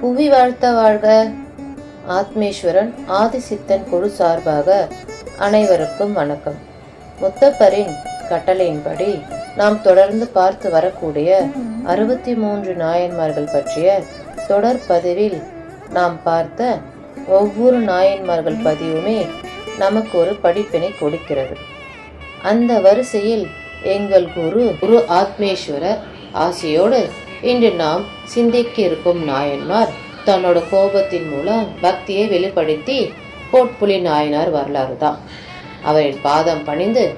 புவி வாழ்த்த வாழ்க. ஆத்மேஸ்வரன் ஆதிசித்தன் குழு சார்பாக அனைவருக்கும் வணக்கம். முத்தப்பரின் கட்டளையின்படி நாம் தொடர்ந்து பார்த்து வரக்கூடிய அறுபத்தி மூன்று நாயன்மார்கள் பற்றிய தொடர் பதிவில் நாம் பார்த்த ஒவ்வொரு நாயன்மார்கள் பதிவுமே நமக்கு ஒரு படிப்பினை கொடுக்கிறது. அந்த வரிசையில் எங்கள் குரு குரு ஆத்மேஸ்வரர் ஆசையோடு இன்று நாம் சிந்திக்க இருக்கும் நாயன்மார் தன்னோட கோபத்தின் மூலம் பக்தியை வெளிப்படுத்தி கோட்புலி நாயனார் வரலாறு தான். அவரின் பாதம் பணிந்து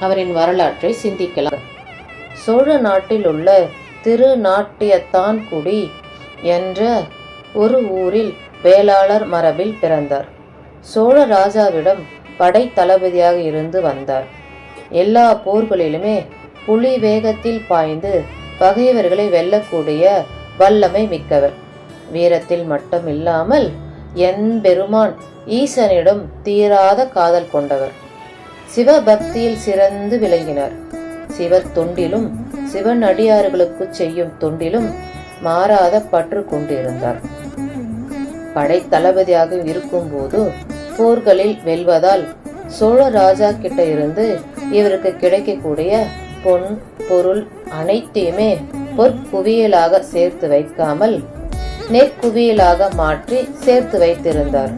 அவரின் வரலாற்றை சிந்திக்கலாம். சோழ நாட்டில் உள்ள திருநாட்டியத்தான்குடி என்ற ஒரு ஊரில் வேளாளர் மரபில் பிறந்தார். சோழ ராஜாவிடம் படை தளபதியாக இருந்து வந்தார். எல்லா போர்களிலுமே புலி வேகத்தில் பாய்ந்து பகைவர்களை வெல்லக்கூடிய வல்லமை மிக்கவர். வீரத்தில் மட்டும் இல்லாமல் எம்பெருமான் ஈசனிடம் தீராத காதல் கொண்டவர். சிவபக்தியில் சிறந்து விளங்கினார். சிவ தொண்டிலும் சிவன் அடியார்களுக்கு செய்யும் தொண்டிலும் மாறாத பற்று கொண்டிருந்தார். படை தளபதியாக இருக்கும்போது போர்களில் வெல்வதால் சோழ ராஜா கிட்ட இருந்து இவருக்கு கிடைக்கக்கூடிய பொன் பொருள் அனைத்தையுமே பொற்குவியலாக சேர்த்து வைக்காமல் நெற்குவியலாக மாற்றி சேர்த்து வைத்திருந்தார்.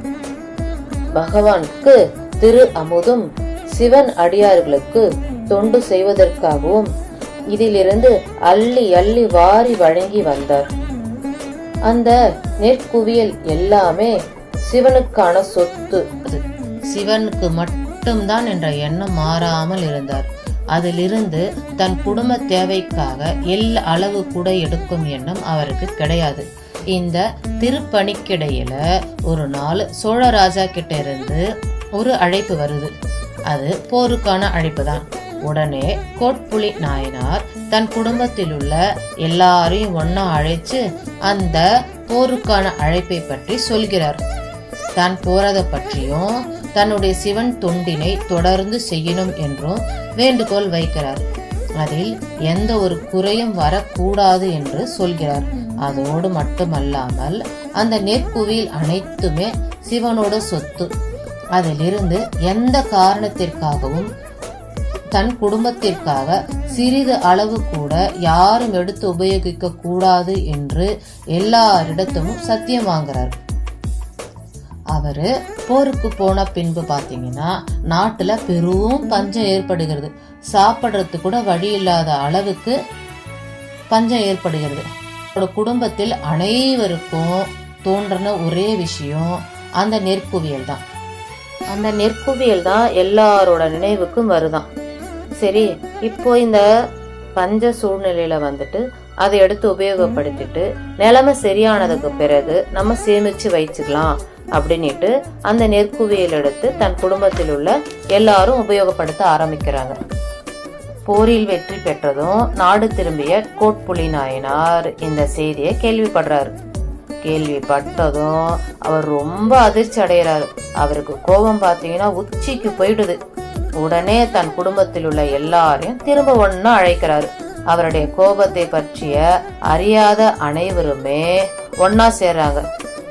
பகவானுக்கு திரு அமுதும் சிவன் அடியார்களுக்கு தொண்டு செய்வதற்காகவும் இதிலிருந்து அள்ளி அள்ளி வாரி வழங்கி வந்தார். அந்த நெற்குவியல் எல்லாமே சிவனுக்கான சொத்து. அது. சிவனுக்கு மட்டும்தான் என்ற எண்ணம் மாறாமல் இருந்தார். அதிலிருந்து தன் குடும்ப தேவைக்காக எல்லா அளவு கூட எடுக்கும் எண்ணம் அவருக்கு கிடையாது. இந்த திருப்பணிக்கிடையில ஒரு நாள் சோழராஜா கிட்ட இருந்து ஒரு அழைப்பு வருது. அது போருக்கான அழைப்பு தான் உடனே கோட்புலி நாயனார் தன் குடும்பத்தில் உள்ள எல்லாரையும் ஒன்னா அழைச்சு அந்த போருக்கான அழைப்பை பற்றி சொல்கிறார். தான் போறதை பற்றியும் தன்னுடைய சிவன் தொண்டினை தொடர்ந்து செய்யணும் என்றும் வேண்டுகோள் வைக்கிறார். அதில் எந்த ஒரு குறையும் வரக்கூடாது என்று சொல்கிறார். அதோடு மட்டுமல்லாமல் அந்த நெற்குவியில் அனைத்துமே சிவனோட சொத்து. அதிலிருந்து எந்த காரணத்திற்காகவும் தன் குடும்பத்திற்காக சிறிது அளவு கூட யாரும் எடுத்து உபயோகிக்க கூடாது என்று எல்லாரிடத்தும் சத்தியம் வாங்குறார் அவர் போருக்கு போன பின்பு பார்த்தீங்கன்னா நாட்டில் பெரும் பஞ்சம் ஏற்படுகிறது. சாப்பிட்றது கூட வழி இல்லாத அளவுக்கு பஞ்சம் ஏற்படுகிறது. அவரோட குடும்பத்தில் அனைவருக்கும் தோன்றின ஒரே விஷயம் அந்த நெற்குவியல் தான். அந்த நெற்குவியல் தான் எல்லாரோட நினைவுக்கும் வருதான். சரி இப்போ இந்த பஞ்ச சூழ்நிலையில் வந்துட்டு அதை எடுத்து உபயோகப்படுத்திட்டு நிலைமை சரியானதுக்கு பிறகு நம்ம சேமிச்சு வச்சுக்கலாம். அப்படின்னுட்டு அந்த நெற்குவியல் எடுத்து தன் குடும்பத்தில் உள்ள எல்லாரும் உபயோகப்படுத்த ஆரம்பிக்கிறாங்க. போரில் வெற்றி பெற்றதும் நாடு திரும்பிய கோட்புலி நாயனார் இந்த செய்தியை கேள்விப்படுறாரு. கேள்விப்பட்டதும் அவர் ரொம்ப அதிர்ச்சி அடைகிறாரு. அவருக்கு கோபம் பார்த்தீங்கன்னா உச்சிக்கு போயிடுது. உடனே தன் குடும்பத்தில் உள்ள எல்லாரையும் திரும்ப ஒன்னா அழைக்கிறாரு. அவருடைய கோபத்தை பற்றிய அறியாத அனைவருமே ஒன்னா சேர்றாங்க.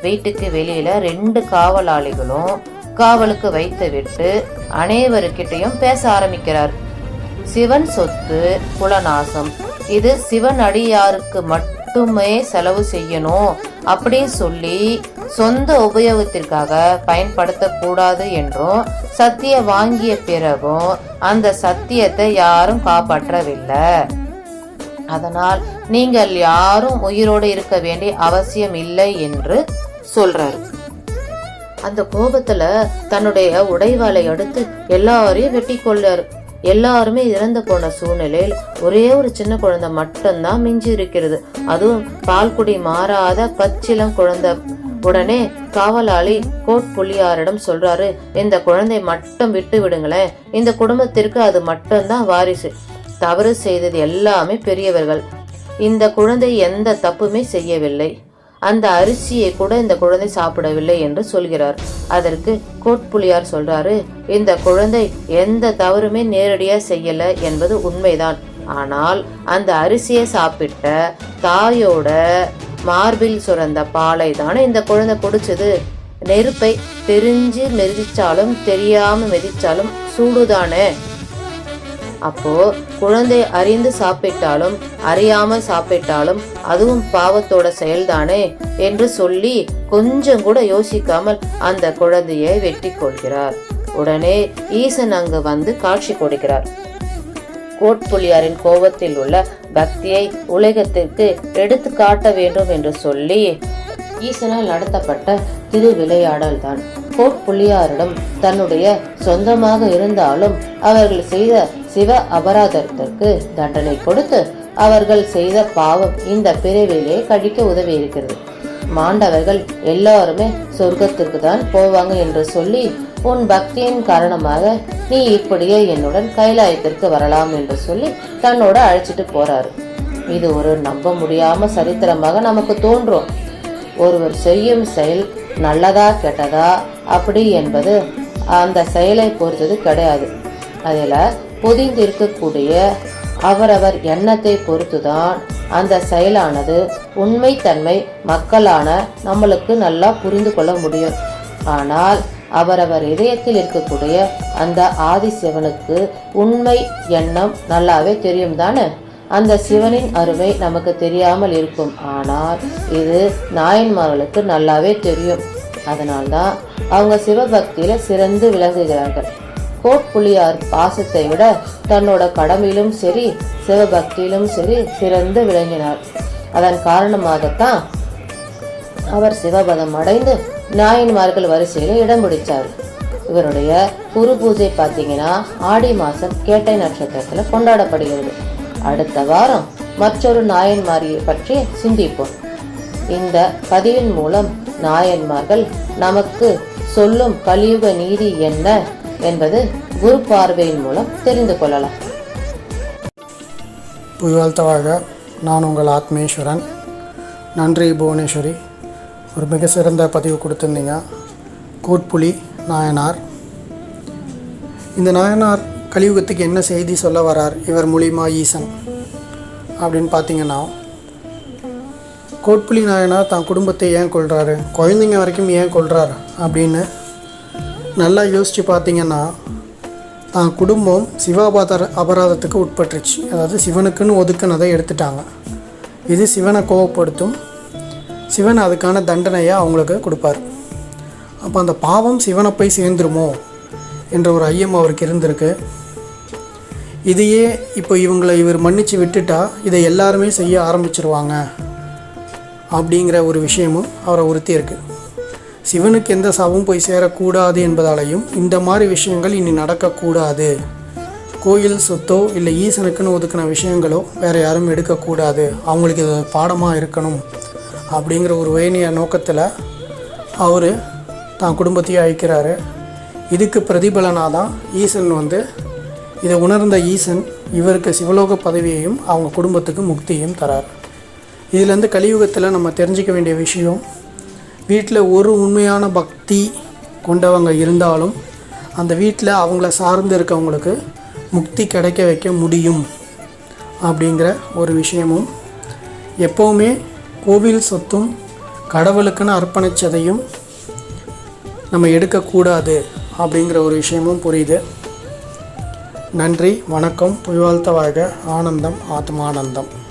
வீட்டுக்கு வெளியில ரெண்டு காவலாளிகளும் காவலுக்கு வைத்து விட்டு அனைவருக்கிட்டையும் பேச ஆரம்பிக்கிறார். சிவன் சொத்து குலநாசம். இது சிவன் அடியாருக்கு மட்டுமே செலவு செய்யணும் அப்படின்னு சொல்லி சொந்த உபயோகத்திற்காக பயன்படுத்தக்கூடாது என்றும் சத்திய வாங்கிய பிறகும் அந்த சத்தியத்தை யாரும் காப்பாற்றவில்லை. அதனால் நீங்கள் யாரும் உயிரோடு இருக்க வேண்டிய அவசியம் இல்லை என்று சொல்றாரு. அந்த கோபத்துல தன்னுடைய உடைவாளை எடுத்து எல்லாரையும் வெட்டி கொள்ளாரு எல்லாருமே இறந்து போன சூழ்நிலையில் ஒரே ஒரு சின்ன குழந்தை மட்டும்தான் மிஞ்சி இருக்கிறது அதுவும் பால்குடி மாறாத பச்சிலம் குழந்தை. உடனே காவலாளி கோட் புள்ளியாரிடம் சொல்றாரு இந்த குழந்தை மட்டும் விட்டு விடுங்களேன். இந்த குடும்பத்திற்கு அது மட்டும்தான் வாரிசு. தவறு செய்தது எல்லாமே பெரியவர்கள். இந்த குழந்தை எந்த தப்புமே செய்யவில்லை. அந்த அரிசியை கூட இந்த குழந்தை சாப்பிடவில்லை என்று சொல்கிறார். அதற்கு கோட்புலியார் சொல்றாரு இந்த குழந்தை எந்த தவறுமே நேரடியா செய்யல என்பது உண்மைதான். ஆனால் அந்த அரிசியை சாப்பிட்ட தாயோட மார்பில் சுரந்த பாலை தானே இந்த குழந்தை குடிச்சது. நெருப்பை தெரிஞ்சு மெதிச்சாலும் தெரியாம மெதிச்சாலும் சூடுதானே? அப்போ குழந்தை அறிந்து சாப்பிட்டாலும் அறியாமல் சாப்பிட்டாலும் அதுவும் பாவத்தோட செயல்தானே என்று சொல்லி கொஞ்சம் கூட யோசிக்காமல் அந்த குழந்தையை வெட்டி கொள்கிறார். உடனே ஈசன் அங்கு வந்து காட்சி கொடுக்கிறார். கோட்புலியாரின் கோபத்தில் உள்ள பக்தியை உலகத்திற்கு எடுத்து காட்ட வேண்டும் என்று சொல்லி ஈசனால் நடத்தப்பட்ட திரு விளையாடல் தான். கோட்புள்ளியாரிடம் தன்னுடைய சொந்தமாக இருந்தாலும் அவர்கள் செய்த சிவ அபராதத்திற்கு தண்டனை கொடுத்து அவர்கள் செய்த பாவம் இந்த பிறவிலே கழிக்க உதவி இருக்கிறது மாண்டவர்கள் எல்லாருமே சொர்க்கத்திற்கு தான் போவாங்க என்று சொல்லி உன் பக்தியின் காரணமாக நீ இப்படியே என்னுடன் கைலாயத்திற்கு வரலாம் என்று சொல்லி தன்னோட அழைச்சிட்டு போறாரு. இது ஒரு நம்ப முடியாம சரித்திரமாக நமக்கு தோன்றும். ஒருவர் செய்யும் செயல் நல்லதா கெட்டதா அப்படி என்பது அந்த செயலை பொறுத்தது கிடையாது. அதில் பொதிந்து இருக்கக்கூடிய அவரவர் எண்ணத்தை பொறுத்துதான் அந்த செயலானது உண்மைத்தன்மை மக்களான நம்மளுக்கு நல்லா புரிந்து கொள்ள முடியும். ஆனால் அவரவர் இதயத்தில் இருக்கக்கூடிய அந்த ஆதிசிவனுக்கு உண்மை எண்ணம் நல்லாவே தெரியும் தானே? அந்த சிவனின் அருமை நமக்கு தெரியாமல் இருக்கும். ஆனால் இது நாயன்மார்களுக்கு நல்லாவே தெரியும். அதனால்தான் அவங்க சிவபக்தியில் சிறந்து விளங்குகிறார்கள். கோட்புலியார் பாசத்தை விட தன்னோட கடமையிலும் சரி சிவபக்தியிலும் சரி சிறந்து விளங்கினார். அதன் காரணமாகத்தான் அவர் சிவபதம் அடைந்து நாயன்மார்கள் வரிசையில் இடம் பிடிச்சார் இவருடைய குரு பூஜை பார்த்தீங்கன்னா ஆடி மாதம் கேட்டை நட்சத்திரத்தில் கொண்டாடப்படுகிறது. அடுத்த வாரம் மற்றொரு நாயன்மாரியை பற்றி சிந்திப்போம். இந்த பதிவின் மூலம் நாயன்மார்கள் நமக்கு சொல்லும் கலியுக நீதி என்ன? என்பது குரு பார்வையின் மூலம் தெரிந்து கொள்ளலாம். புயல்தவாக நான் உங்கள் ஆத்மேஸ்வரன். நன்றி புவனேஸ்வரி. ஒரு மிக சிறந்த பதிவு கொடுத்துருந்தீங்க. கோட்புலி நாயனார். இந்த நாயனார் கலியுகத்துக்கு என்ன செய்தி சொல்ல வரார்? இவர் மூலிமா ஈசன் அப்படின்னு பார்த்தீங்கன்னா கோட்புலி நாயனார் தான் குடும்பத்தை ஏன் கொள்கிறாரு குழந்தைங்க வரைக்கும் ஏன் கொள்கிறார் அப்படின்னு நல்லா யோசித்து பார்த்தீங்கன்னா தான் குடும்பம் சிவாபாதர அபராதத்துக்கு உட்பட்டுருச்சு. அதாவது சிவனுக்குன்னு ஒதுக்குனதை எடுத்துட்டாங்க. இது சிவனை கோவப்படுத்தும். சிவன் அதுக்கான தண்டனையை அவங்களுக்கு கொடுப்பார். அப்போ அந்த பாவம் சிவனை போய் சேர்ந்துருமோ? என்ற ஒரு ஐயம் அவருக்கு இருந்திருக்கு. இதையே இப்போ இவங்களை இவர் மன்னித்து விட்டுட்டா இதை எல்லாருமே செய்ய ஆரம்பிச்சிருவாங்க. அப்படிங்கிற ஒரு விஷயமும் அவரை உறுத்தி இருக்குது சிவனுக்கு எந்த சாவும் போய் சேரக்கூடாது என்பதாலையும் இந்த மாதிரி விஷயங்கள் இனி நடக்கக்கூடாது. கோயில் சொத்தோ இல்லை ஈசனுக்குன்னு ஒதுக்கின விஷயங்களோ வேறு யாரும் எடுக்கக்கூடாது. அவங்களுக்கு இது பாடமாக இருக்கணும் அப்படிங்கிற ஒரு வேணிய நோக்கத்தில் அவர் தான் குடும்பத்தையே அழிக்கிறாரு. இதுக்கு பிரதிபலனாக தான் ஈசன் வந்து இதை உணர்ந்த ஈசன் இவருக்கு சிவலோக பதவியையும் அவங்க குடும்பத்துக்கு முக்தியையும் தரார். இதுலேருந்து கலியுகத்தில் நம்ம தெரிஞ்சிக்க வேண்டிய விஷயம் வீட்டில் ஒரு உண்மையான பக்தி கொண்டவங்க இருந்தாலும் அந்த வீட்டில் அவங்கள சார்ந்து இருக்கவங்களுக்கு முக்தி கிடைக்க வைக்க முடியும் அப்படிங்கிற ஒரு விஷயமும் எப்போவுமே கோவில் சொத்தும் கடவுளுக்குன்னு அர்ப்பணித்ததையும் நம்ம எடுக்கக்கூடாது அப்படிங்கிற ஒரு விஷயமும் புரியுது. நன்றி வணக்கம் புயவாழ்த்த வாழ்க ஆனந்தம் ஆத்மானந்தம்.